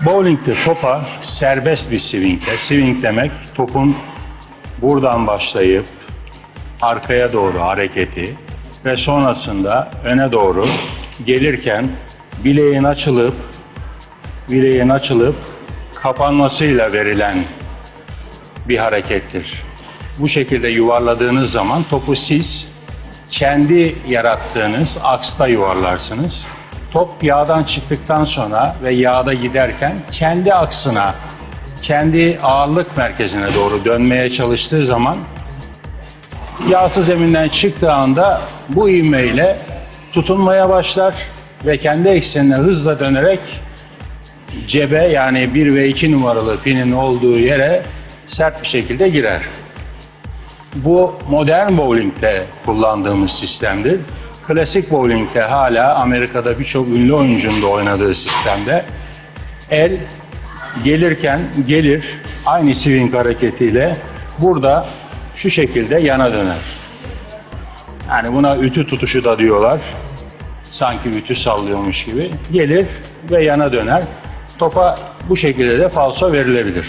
Bowling'de topa serbest bir swingle. Swing demek topun buradan başlayıp arkaya doğru hareketi ve sonrasında öne doğru gelirken bileğin açılıp bileğin açılıp kapanmasıyla verilen bir harekettir. Bu şekilde yuvarladığınız zaman topu siz kendi yarattığınız aksta yuvarlarsınız. Top yağdan çıktıktan sonra ve yağda giderken kendi aksına, kendi ağırlık merkezine doğru dönmeye çalıştığı zaman yağsız zeminden çıktığı anda bu ivmeyle tutunmaya başlar ve kendi eksenine hızla dönerek cebe yani 1 ve 2 numaralı pinin olduğu yere sert bir şekilde girer. Bu modern bowling'de kullandığımız sistemdir. Klasik bowling'de hala Amerika'da birçok ünlü oyuncunun da oynadığı sistemde el gelirken gelir aynı swing hareketiyle burada şu şekilde yana döner. Yani buna ütü tutuşu da diyorlar. Sanki ütü sallıyormuş gibi. Gelir ve yana döner. Topa bu şekilde de falso verilebilir.